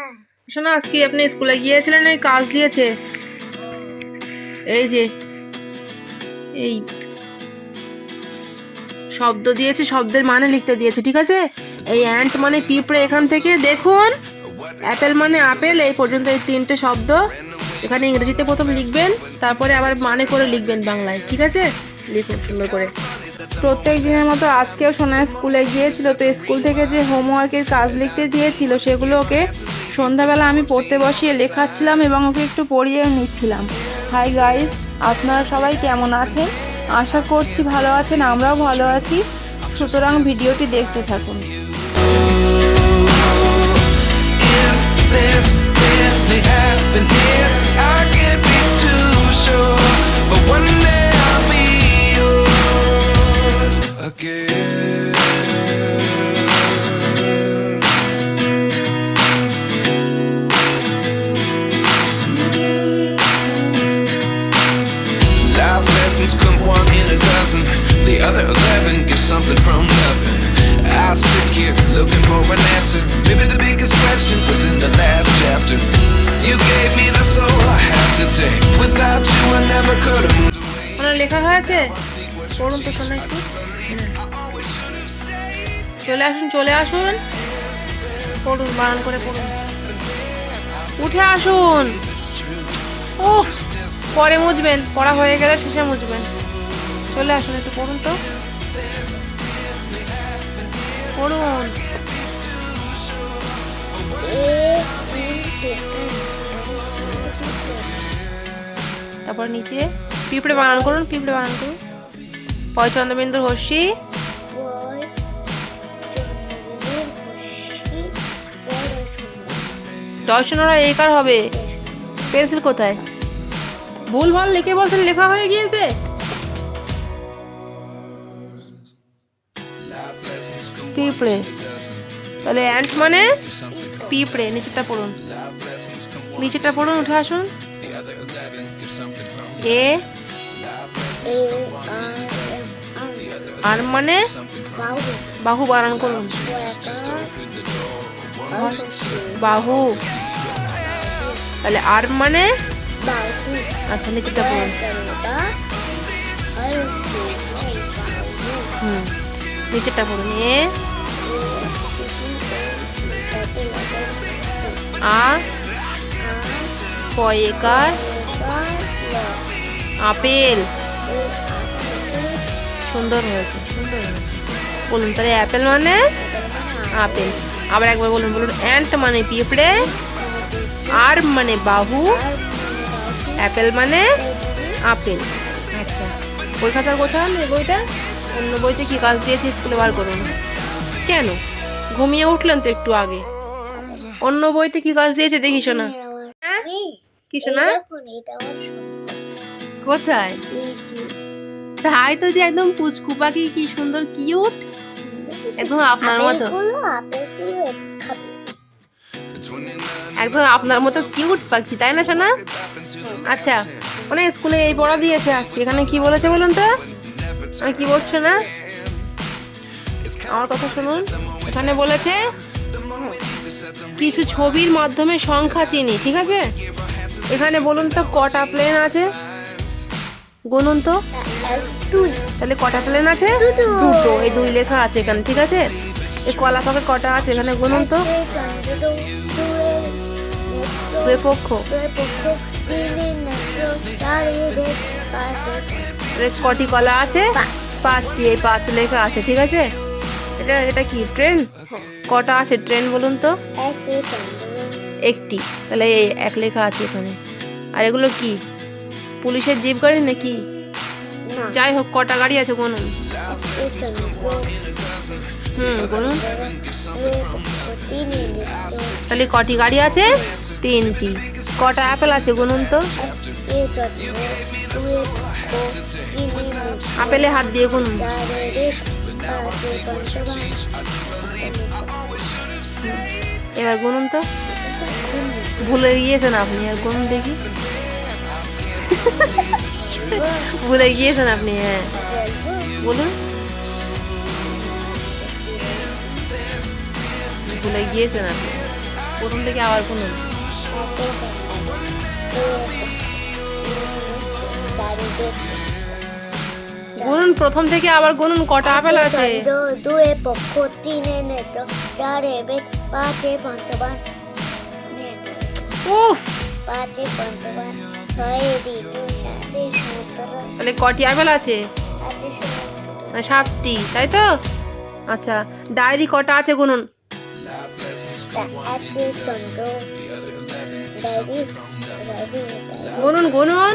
হ্যাঁ। শোনা, আজকে আপনি স্কুলে গিয়েছিলেন, এই কাজ দিয়েছে। এই যে, এই শব্দ দিয়েছে, শব্দের মানে লিখতে দিয়েছে, ঠিক আছে? এই অ্যান্ট মানে পিঁপড়ে এখান থেকে, দেখুন। অ্যাপেল মানে আপেল, এই পর্যন্ত এই তিনটে শব্দ। এখানে ইংরেজিতে প্রথম লিখবেন, তারপরে আবার মানে করে লিখবেন বাংলায়, ঠিক আছে? লিখুন সুন্দর করে। প্রত্যেক দিনের মতো আজকেও সোনা স্কুলে গিয়েছিল, তো স্কুল থেকে যে হোমওয়ার্কের কাজ লিখতে দিয়েছিল, সেগুলো ওকে সন্ধ্যাবেলা আমি পড়তে বসিয়ে লেখাচ্ছিলাম এবং ওকে একটু পড়িয়ে নিচ্ছিলাম। হাই গাইস আপনারা সবাই কেমন আছেন? আশা করছি ভালো আছেন, আমরাও ভালো আছি। সুতরাং ভিডিওটি দেখতে থাকুন। লেখা হয়েছে? পড়ুন তো শোনা একটু। চলে আসুন চলে আসুন। পড়ুন, বারণ করে পড়ুন। উঠে আসুন। ও পরে মুছবেন। পড়া হয়ে গেলে শেষে মুছবেন। চলে আসুন একটু, পড়ুন তো। পড়ুন। তারপর নিচে পিঁপড়ে বানান করুন পিঁপড়ে বানান করুন। পয় চন্দ্রবিন্দুর হস্যি। চন্দ্রবিন্দুর হস্যি পড়াশোনা হবে? পেন্সিল কোথায়? ভুল ভালো লিখে বলছেন লেখা হয়ে গিয়েছে। পিঁপড়ে। তাহলে অ্যান্ট মানে? পিঁপড়ে নিচেরটা পড়ুন। নিচেরটা পড়ুন উঠে আসুন। এ আর মানে? বাহু বানান করুন। বাহু। তাহলে আর মানে? আচ্ছা নিচেরটা পড়ুন। হুম নিচেরটা পড়ুন। এ আ পয়েকার আপেল। সুন্দর হয়েছে, সুন্দর বলুন তাহলে অ্যাপেল মানে? আপেল আবার একবার বলুন বলুন অ্যান্ট মানে পিঁপড়ে আর মানে বাহু অ্যাপেল মানে আপেল আচ্ছা বই খাতা গোছান এই বইটা? অন্য বইতে কি কাজ দিয়েছে স্কুলে বার করুন। কেন? ঘুমিয়ে উঠলেন তো একটু আগে। অন্য বইতে কি কাজ দিয়েছে দেখি না হ্যাঁ? কি শোনা? কোথায়? তাই তো যে একদম পুচকু পাখি কি সুন্দর কিউট একদম আপনার মতো। একদম আপনার মতো কিউট পাখি তাই না শোনা আচ্ছা মানে স্কুলে এই পড়া দিয়েছে আজকে। এখানে কি বলেছে বলুন তো? আমি কি বলছি না আমার কথা শুনুন। এখানে বলেছে কিছু ছবির মাধ্যমে সংখ্যা চিনি ঠিক আছে? এখানে বলুন তো কটা প্লেন আছে? গুনুন তো। তাহলে কটা প্লেন আছে? দুটো। এই দুই লেখা আছে এখানে ঠিক আছে? এই কলা পাকে কটা আছে এখানে গুনুন তো? দুই পক্ষ। কটি কলা আছে? পাঁচটি এই পাঁচ লেখা আছে ঠিক আছে? এটা এটা কি ট্রেন? কটা আছে ট্রেন বলুন তো? একটি তাহলে এই এক লেখা আছে এখানে। আর এগুলো কি? পুলিশের জিপ গাড়ি নাকি? যাই হোক কটা গাড়ি আছে গুনুন হুম গুনুন তাহলে কটি গাড়ি আছে? তিনটি। কটা অ্যাপেল আছে গুনুন তো? আপেলে হাত দিয়ে গুনুন। এবার গুনুন তো। ভুলে গিয়েছেন আপনি আর গুনুন দেখি। ভুলে গিয়েছেন আপনি হ্যাঁ বলুন ভুলে গিয়েছেন আপনি প্রথম থেকে আবার গুনুন গুনুন প্রথম থেকে আবার গুনুন কটা আপেল আছে? দুয়ে পক্ষ তিনে নেত চারে বেদ পাঁচে পঞ্চবান উফ! পাঁচে পঞ্চবান। তাহলে কটি? আপেল আছে? আটে সমুদ্র মানে সাতটি, তাই তো? আচ্ছা ডায়েরি কটা আছে গুনুন? গুনুন গুনুন।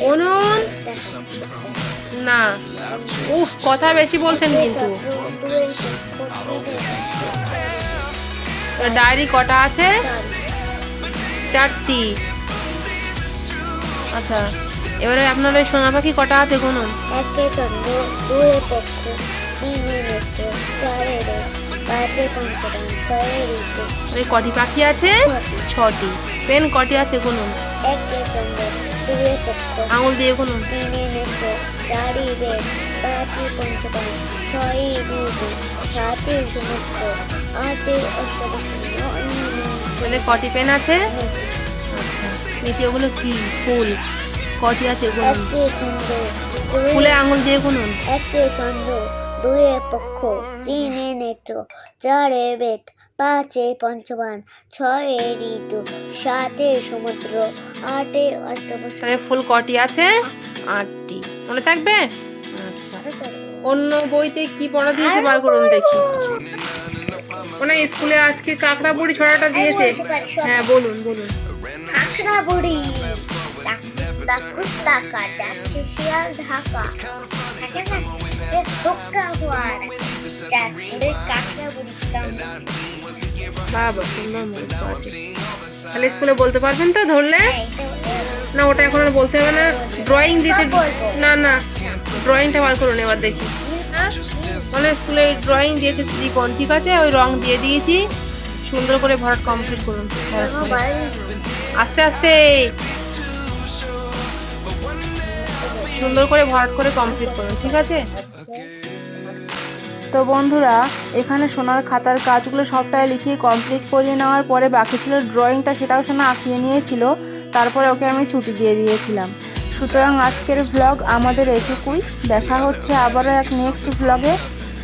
গুনুন। না। উফ কথা বেশি বলছেন কিন্তু। ডায়েরি কটা আছে? চারটি। আচ্ছা এবারে আপনার ওই সোনা পাখি কটা আছে একে চন্দ্র পক্ষ ওই কটি পাখি আছে? ছটি। পেন কটি আছে একে চন্দ্র পক্ষ আঙুল দিয়ে নেত্র চারি কটি পেন আছে? আচ্ছা নিচে ওগুলো কি? ফুল। কটি আছে ফুলে আঙুল দিয়ে গুনুন একে চন্দ্র দুয়ে পক্ষ, তিনে নেত্র, চারে বেদ পাঁচে পঞ্চবান ছয়ে ঋতু সাতে সমুদ্র আটে অষ্টবস তাহলে ফুল কটি আছে? আটটি। মনে থাকবে? আচ্ছা। অন্য বইতে কি পড়া দিয়েছে? বার করুন দেখি। ওনা স্কুলে আজকে কাকড়া বুড়ি ছড়াটা দিয়েছে। হ্যাঁ বলুন বলুন। কাঁকড়া বুড়ি ঢাকা। তাহলে স্কুলে বলতে পারবেন তো ধরলে? না, ওটা এখন আর বলতে হবে না। ড্রয়িং দিয়েছে না না। ড্রয়িংটা বার করুন এবার দেখি। মানে স্কুলে ড্রয়িং দিয়েছে ত্রিকোণ, ঠিক আছে? ওই রং দিয়ে দিয়েছি। সুন্দর করে ভরাট কমপ্লিট করুন। আস্তে আস্তে। সুন্দর করে ভরাট করে কমপ্লিট করুন, ঠিক আছে? তো বন্ধুরা, এখানে সোনার খাতার কাজগুলো সবটাই লিখিয়ে কমপ্লিট করিয়ে নেওয়ার পরে বাকি ছিল ড্রয়িংটা সেটাও সোনা আঁকিয়ে নিয়েছিল। তারপরে ওকে আমি ছুটি দিয়ে দিয়েছিলাম। সুতরাং আজকের ভ্লগ আমাদের এটুকুই। দেখা হচ্ছে আবারও এক নেক্সট ভ্লগে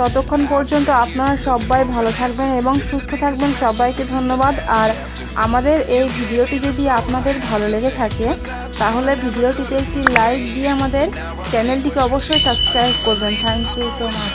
ততক্ষণ পর্যন্ত আপনারা সবাই ভালো থাকবেন এবং সুস্থ থাকবেন। সবাইকে ধন্যবাদ। আর আমাদের এই ভিডিওটি যদি আপনাদের ভালো লেগে থাকে, তাহলে ভিডিওটিতে একটি লাইক দিয়ে আমাদের চ্যানেলটিকে অবশ্যই সাবস্ক্রাইব করবেন। Thank you so much